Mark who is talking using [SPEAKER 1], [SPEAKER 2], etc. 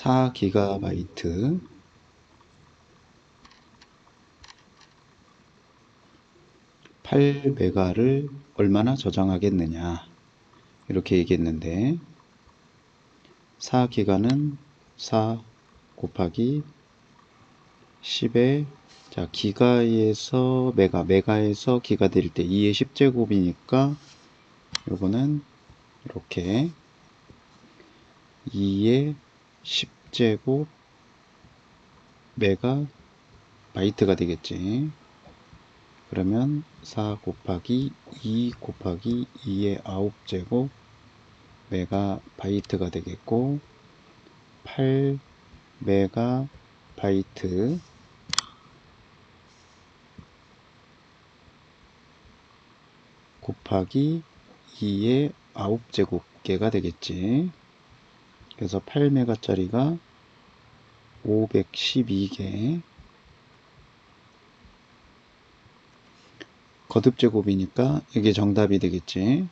[SPEAKER 1] 4기가바이트. 8메가를 얼마나 저장하겠느냐. 이렇게 얘기했는데 4기가는 4 곱하기 10에 자 기가에서 메가 메가에서 기가 될 때 2의 10제곱이니까 요거는 이렇게 2의 10제곱 메가 바이트가 되겠지 그러면 4 곱하기 2 곱하기 2의 9제곱 메가 바이트가 되겠고 8 메가 바이트 곱하기 2의 9제곱개가 되겠지. 그래서 8메가짜리가 512개 거듭 제곱이니까 이게 정답이 되겠지.